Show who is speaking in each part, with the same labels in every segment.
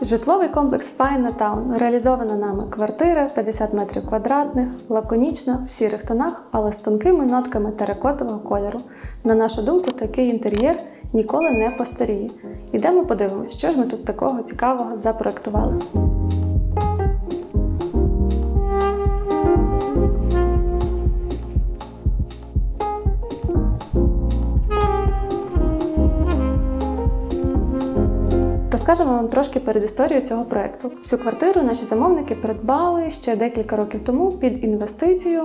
Speaker 1: Житловий комплекс Файна Таун реалізована нами квартира 50 метрів квадратних, лаконічна, в сірих тонах, але з тонкими нотками теракотового кольору. На нашу думку, такий інтер'єр ніколи не постаріє. Ідемо подивимось, що ж ми тут такого цікавого запроектували. Розкажемо вам трошки перед історією цього проекту. Цю квартиру наші замовники придбали ще декілька років тому під інвестицію.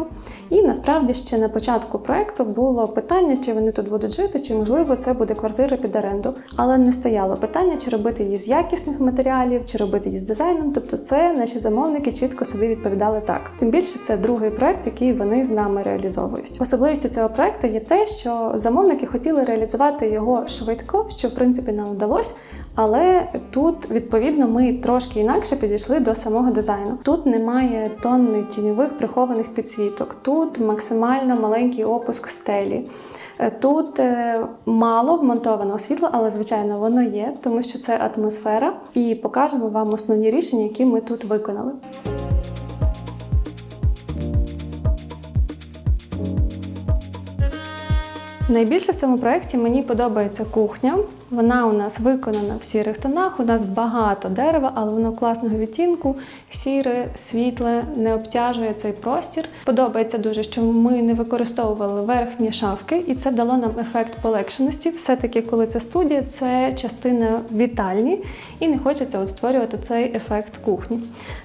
Speaker 1: І насправді ще на початку проекту було питання, чи вони тут будуть жити, чи можливо це буде квартира під оренду. Але не стояло питання, чи робити її з якісних матеріалів, чи робити її з дизайном. Тобто, це наші замовники чітко собі відповідали так. Тим більше це другий проект, який вони з нами реалізовують. Особливістю цього проекту є те, що замовники хотіли реалізувати його швидко, що в принципі нам вдалося. Але тут відповідно ми трошки інакше підійшли до самого дизайну. Тут немає тонни тіньових прихованих підсвіток, тут максимально маленький опуск стелі. Е, Тут е, мало вмонтованого світла, але звичайно воно є, тому що це атмосфера, і покажемо вам основні рішення, які ми тут виконали. Найбільше в цьому проєкті мені подобається кухня. Вона у нас виконана в сірих тонах. У нас багато дерева, але воно класного відтінку, сіре, світле, не обтяжує цей простір. Подобається дуже, що ми не використовували верхні шафки, і це дало нам ефект полегшеності. Все-таки, коли це студія, це частина вітальні, і не хочеться от створювати цей ефект кухні.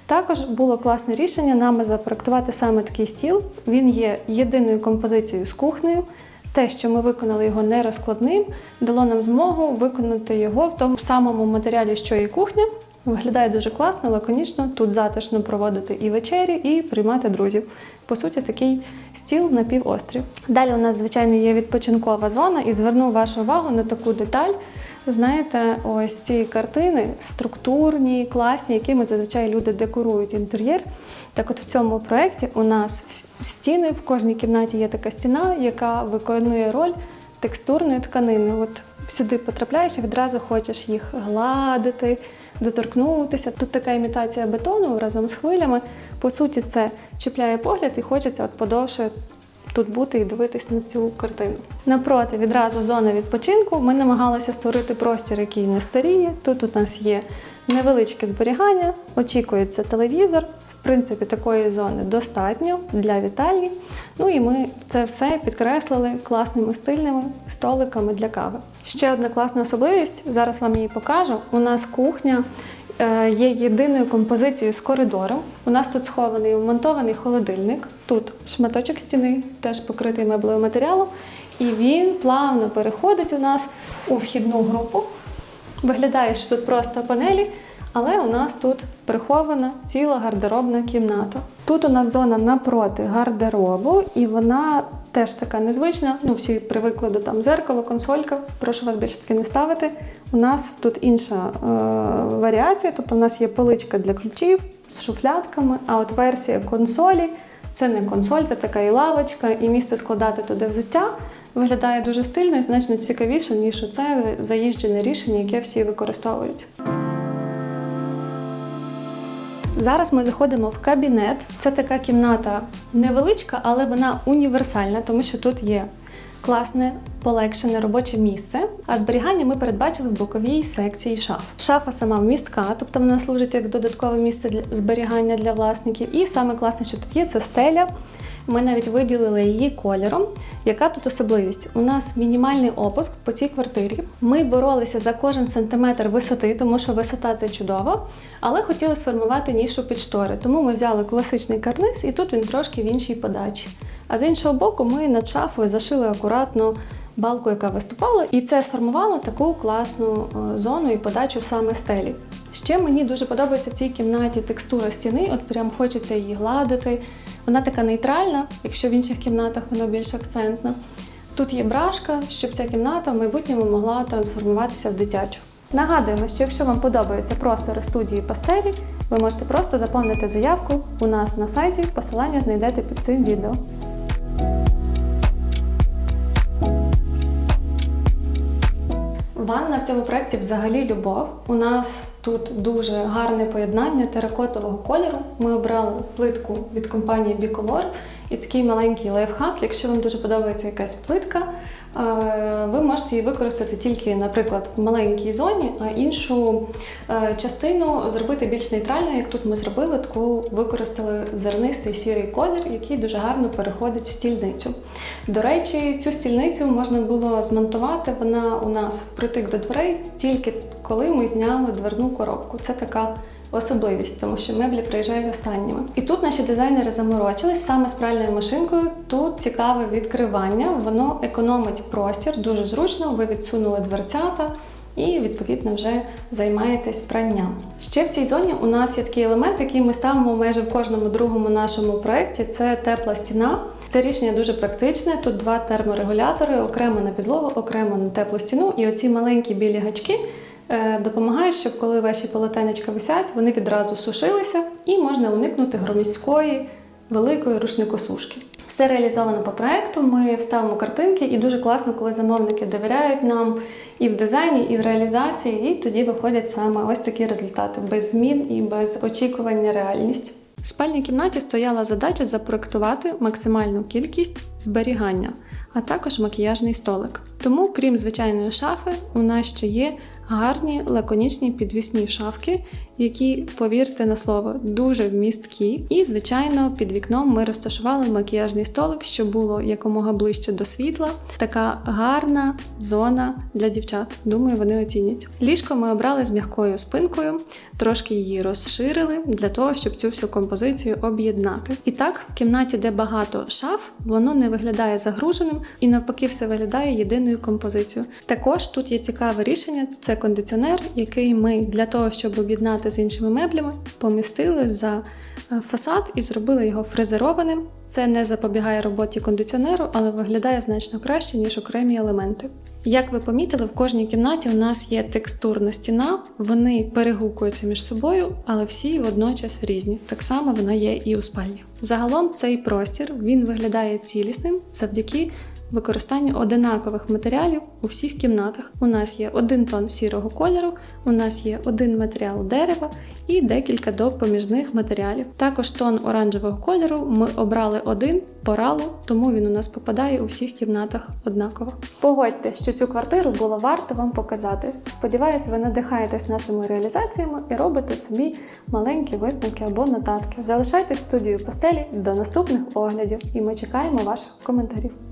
Speaker 1: Також було класне рішення нами запроектувати саме такий стіл. Він є єдиною композицією з кухнею. Те, що ми виконали його нерозкладним, дало нам змогу виконати його в тому самому матеріалі, що і кухня. Виглядає дуже класно, лаконічно. Тут затишно проводити і вечері, і приймати друзів. По суті, такий стіл на півострів. Далі у нас, звичайно, є відпочинкова зона, і зверну вашу увагу на таку деталь. Знаєте, ось ці картини структурні, класні, якими зазвичай люди декорують інтер'єр. Так от в цьому проєкті у нас стіни, в кожній кімнаті є така стіна, яка виконує роль текстурної тканини. От сюди потрапляєш і відразу хочеш їх гладити, доторкнутися. Тут така імітація бетону разом з хвилями. По суті, це чіпляє погляд і хочеться от подовше тут бути і дивитись на цю картину. Напроти, відразу зона відпочинку. Ми намагалися створити простір, який не старіє. Тут у нас є невеличке зберігання, очікується телевізор. В принципі, такої зони достатньо для вітальні. Ну і ми це все підкреслили класними стильними столиками для кави. Ще одна класна особливість, зараз вам її покажу. У нас кухня є єдиною композицією з коридором. У нас тут схований вмонтований холодильник. Тут шматочок стіни, теж покритий меблевим матеріалом. І він плавно переходить у нас у вхідну групу. Виглядає, що тут просто панелі, але у нас тут прихована ціла гардеробна кімната. Тут у нас зона напроти гардеробу, і вона теж така незвична. Ну, всі привикли до там зеркало, консолька. Прошу вас більше таки не ставити. У нас тут інша е, варіація, тобто у нас є поличка для ключів з шуфлятками, а от версія консолі це не консоль, це така і лавочка, і місце складати туди взуття. Виглядає дуже стильно і значно цікавіше, ніж це заїжджене рішення, яке всі використовують. Зараз ми заходимо в кабінет. Це така кімната невеличка, але вона універсальна, тому що тут є класне полегшене робоче місце. А зберігання ми передбачили в боковій секції шаф. Шафа сама вмістка, тобто вона служить як додаткове місце для зберігання для власників. І саме класне, що тут є, це стеля. Ми навіть виділили її кольором. Яка тут особливість? У нас мінімальний опуск по цій квартирі. Ми боролися за кожен сантиметр висоти, тому що висота це чудово, але хотіли сформувати нішу під штори. Тому ми взяли класичний карниз, і тут він трошки в іншій подачі. А з іншого боку, ми над шафою зашили акуратно балку, яка виступала, і це сформувало таку класну е, зону і подачу саме стелі. Ще мені дуже подобається в цій кімнаті текстура стіни, от прям хочеться її гладити. Вона така нейтральна, якщо в інших кімнатах вона більш акцентна. Тут є брашка, щоб ця кімната в майбутньому могла трансформуватися в дитячу. Нагадуємо, що якщо вам подобаються простори студії пастелі, ви можете просто заповнити заявку у нас на сайті. Посилання знайдете під цим відео. Ванна в цьому проєкті взагалі любов. У нас тут дуже гарне поєднання теракотового кольору. Ми обрали плитку від компанії Bicolor і такий маленький лайфхак. Якщо вам дуже подобається якась плитка, е, ви можете її використати тільки, наприклад, в маленькій зоні, а іншу е, частину зробити більш нейтральною, як тут ми зробили, таку використали зернистий сірий колір, який дуже гарно переходить в стільницю. До речі, цю стільницю можна було змонтувати. Вона у нас притик до дверей тільки коли ми зняли дверну коробку. Це така особливість, тому що меблі приїжджають останніми. І тут наші дизайнери заморочились саме з пральною машинкою. Тут цікаве відкривання, воно економить простір, дуже зручно. Ви відсунули дверцята. І відповідно вже займаєтесь пранням. Ще в цій зоні у нас є такий елемент, який ми ставимо майже в кожному другому нашому проєкті. Це тепла стіна. Це рішення дуже практичне. Тут два терморегулятори, окремо на підлогу, окремо на теплу стіну. І оці маленькі білі гачки е, допомагають, щоб коли ваші полотенечка висять, вони відразу сушилися і можна уникнути громіської великої рушникосушки. Все реалізовано по проекту. Ми вставимо картинки, і дуже класно, коли замовники довіряють нам і в дизайні, і в реалізації, і тоді виходять саме ось такі результати без змін і без очікування реальність. В спальній кімнаті стояла задача запроектувати максимальну кількість зберігання, а також макіяжний столик. Тому, крім звичайної шафи, у нас ще є гарні лаконічні підвісні шафки, які, повірте на слово, дуже вмісткі. І, звичайно, під вікном ми розташували макіяжний столик, щоб було якомога ближче до світла. Така гарна зона для дівчат. Думаю, вони оцінять. Ліжко ми обрали з м'якою спинкою, трошки її розширили для того, щоб цю всю композицію об'єднати. І так, в кімнаті, де багато шаф, воно не виглядає загруженим і навпаки, все виглядає єдиною композицією. Також тут є цікаве рішення: це кондиціонер, який ми для того, щоб об'єднати з іншими меблями, помістили за е, фасад і зробили його фрезерованим. Це не запобігає роботі кондиціонеру, але виглядає значно краще, ніж окремі елементи. Як ви помітили, в кожній кімнаті у нас є текстурна стіна, вони перегукуються між собою, але всі водночас різні. Так само вона є і у спальні. Загалом цей простір він виглядає цілісним завдяки використанню одинакових матеріалів у всіх кімнатах. У нас є один тон сірого кольору, у нас є один матеріал дерева і декілька допоміжних матеріалів. Також тон оранжевого кольору ми обрали один поралу, тому він у нас попадає у всіх кімнатах однаково. Погодьтесь, що цю квартиру було варто вам показати. Сподіваюсь, ви надихаєтесь нашими реалізаціями і робите собі маленькі висновки або нотатки. Залишайтесь в студію постелі до наступних оглядів, і ми чекаємо ваших коментарів.